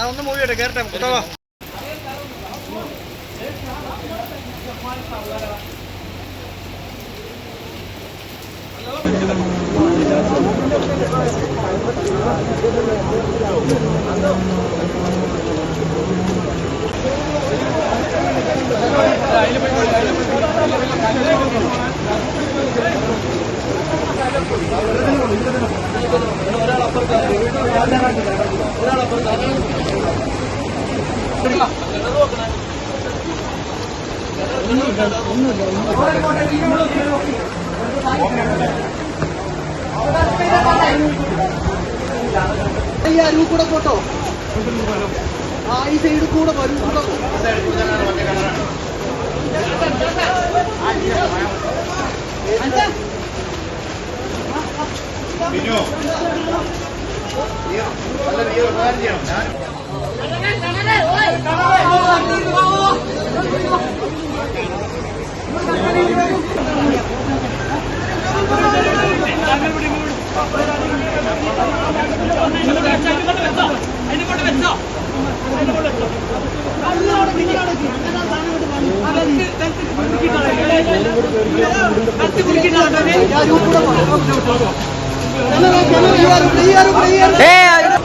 എന്നാ ഒന്ന് മൂവി ഇട്ടെ കേറട്ടെ കുട്ടവാ ഈ അരുവ് കൂടെ പോട്ടോ ആ ഈ സൈഡ് കൂടെ വരും കൂടെ പോ. ഈ അരുവ് കൂടെ പോ. É, hey!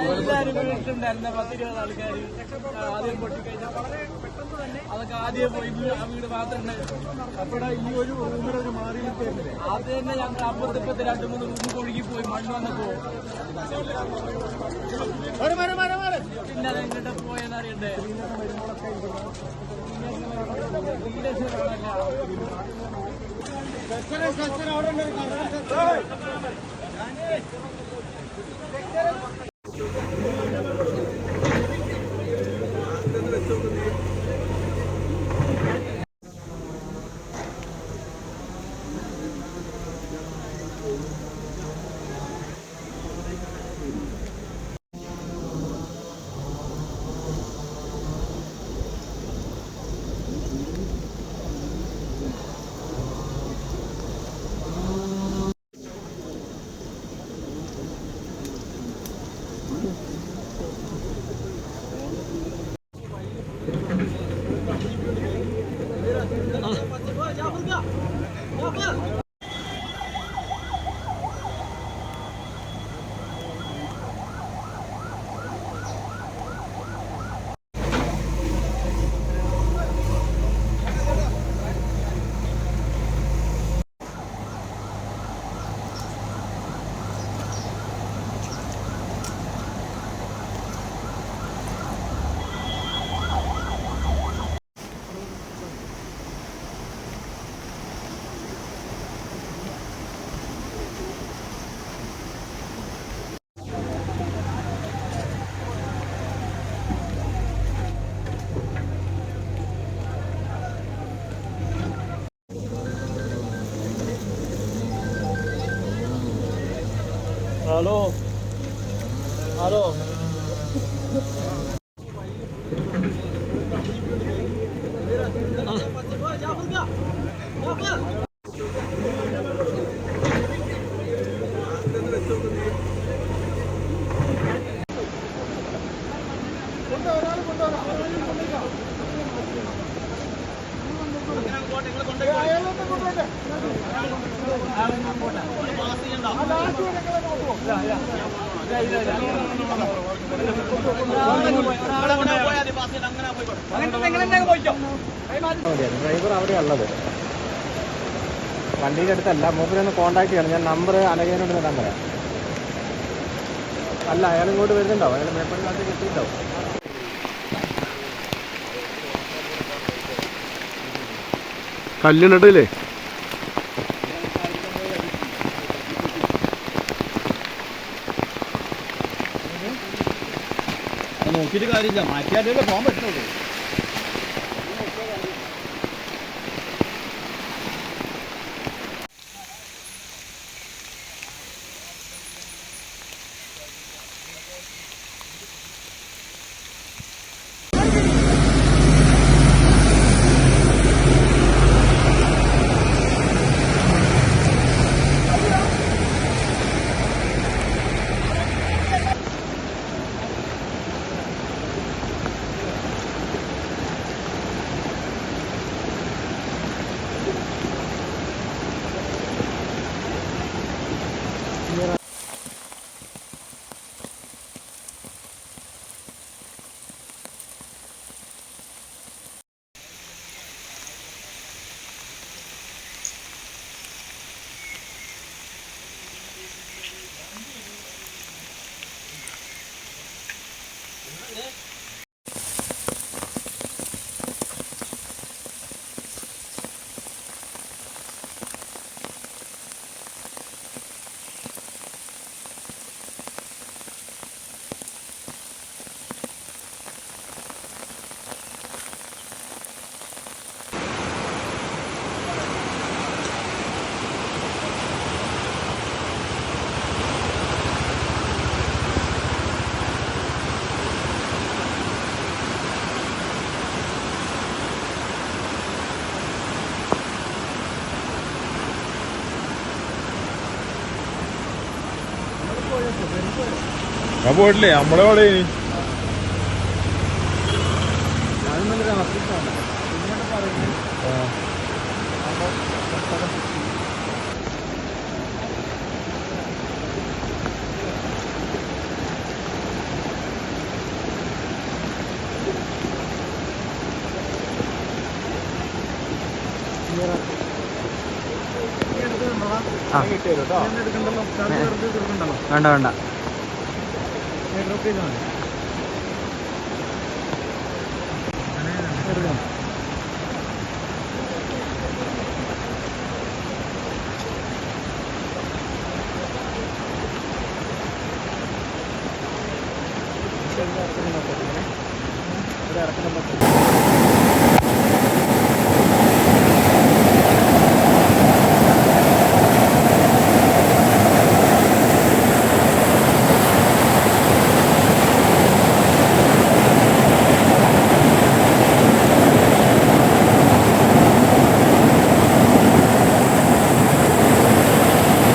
വീണിട്ടുണ്ട് എന്നെ പത്തിരുപത് ആൾക്കാർ ആദ്യം പൊട്ടിക്കഴിഞ്ഞാൽ വളരെ പെട്ടെന്ന് തന്നെ അതൊക്കെ ആദ്യം പോയി ആ വീട് മാത്രം അപ്പോഴാ ഈ ഒരു റൂമിലൊരു മാറി ആദ്യം തന്നെ ഞങ്ങൾ അമ്പത്തിപ്പത്തി രണ്ട് മൂന്ന് റൂം ഒഴുകി പോയി മണ്ണ് വന്നപ്പോ. പിന്നെ അത് എങ്ങോട്ട് പോയെന്ന് हेलो। हेलो। ഡ്രൈവർ അവിടെയുള്ളത്. വണ്ടിയുടെ അടുത്തല്ല. മൂപ്പരൊന്ന് കോണ്ടാക്ട് ചെയ്യണം. ഞാൻ നമ്പർ അനകേനോട് തരാൻ പറയാം അല്ല അയാൾ ഇങ്ങോട്ട് വരുന്നുണ്ടാവും. അയാൾ മേപ്പണിനകത്തേക്ക് എത്തിയിട്ടുണ്ടാവും കല്ലിനടയില്ലേ നോക്കിയിട്ട് കാര്യമില്ല മാറ്റിയാലേ പോകാൻ പറ്റുള്ളൂ ഞാൻ പോയിട്ടില്ലേ? നമ്മളെ അവിടെ ഇനി. ആ. വേണ്ട. വേണ്ട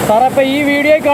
സാറേ ഇപ്പോൾ ഈ വീഡിയോ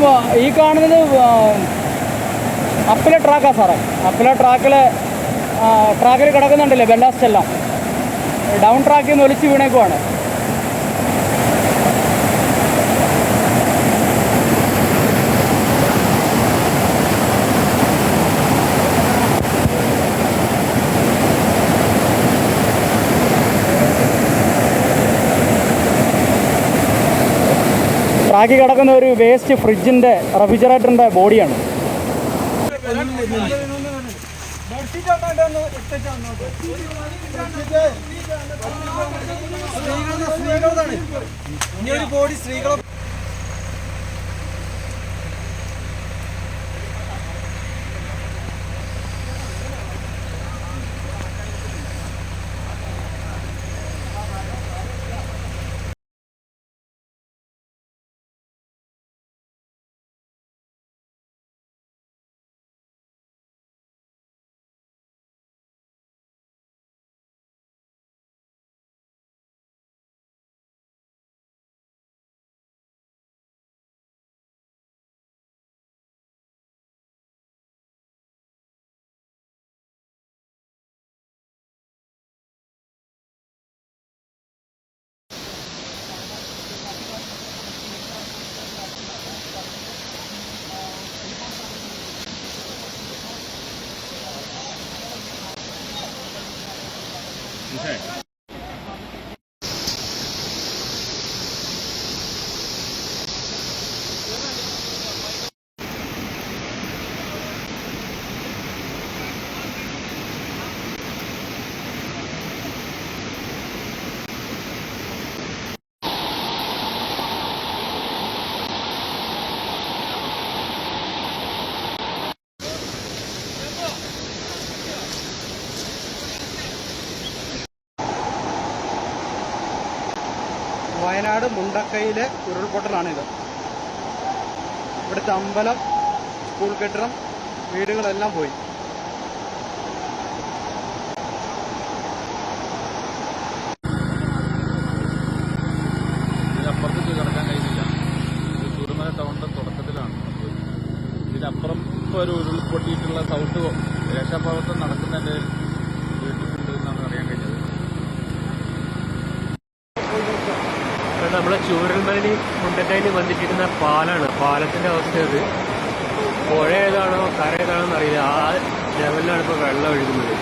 ഇതിപ്പം ആ, ഈ കാണുന്നത് അപ്പിലെ ട്രാക്കാണ് സാറേ. അപ്പിലെ ട്രാക്കിൽ ട്രാക്കിൽ കിടക്കുന്നുണ്ടല്ലേ ബെല്ലാസ്റ്റെല്ലാം ഡൗൺ ട്രാക്കിൽ നിന്ന് ഒലിച്ച് വീണേക്കുവാണ്. ട്രാക്കിൽ കിടക്കുന്ന ഒരു വേസ്റ്റ് ഫ്രിഡ്ജിന്റെ റെഫ്രിജറേറ്ററിന്റെ ബോഡിയാണ് ഒരു ബോഡി സ്ത്രീകളെ വയനാട് മുണ്ടക്കയിലെ ഉരുൾപൊട്ടലാണിത്. ഇവിടുത്തെ അമ്പലം സ്കൂൾ കെട്ടിടം വീടുകളെല്ലാം പോയി. ഇതിനപ്പുറം ഇപ്പോൾ ഒരു ഉരുൾപൊട്ടിയിട്ടുള്ള സൗണ്ട് രക്ഷാപ്രവർത്തനം നടക്കുന്നതിന്റെ നമ്മളെ ചൂരൽമലി മുണ്ടക്കയിൽ വന്നിട്ടിരുന്ന പാലാണ്. പാലത്തിന്റെ അവസ്ഥ ഇത്. പുഴ ഏതാണോ കര ഏതാണോ എന്നറിയില്ല ആ ലെവലിലാണ് ഇപ്പോൾ വെള്ളം ഒഴുകുന്നത്.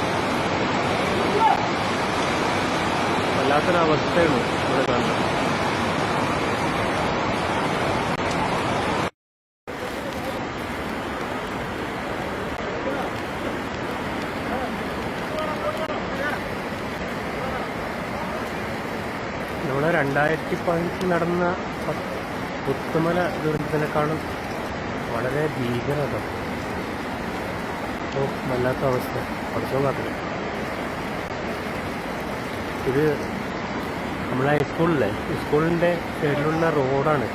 വല്ലാത്തൊരവസ്ഥയാണ് ഇവിടെ കാണുന്നത്. രണ്ടായിരത്തി നടന്ന പുത്തുമല ദുരന്തത്തിനെക്കാളും വളരെ ഭീകരത. വല്ലാത്ത അവസ്ഥ. പഠിച്ചോ കാത്തില്ല ഇത് നമ്മളെ സ്കൂളിലെ സ്കൂളിന്റെ സൈഡിലുള്ള റോഡാണ്.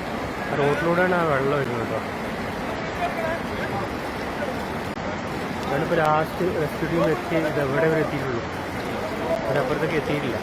ആ റോഡിലൂടെയാണ് ആ വെള്ളം വരുന്നത് കേട്ടോ. ഞാനിപ്പോൾ ലാസ്റ്റ് റെസ്ക്യൂ എത്തി ഇത് എവിടെ വരെ എത്തിയിട്ടുള്ളൂ? അതിനപ്പുറത്തേക്ക് എത്തിയിട്ടില്ല.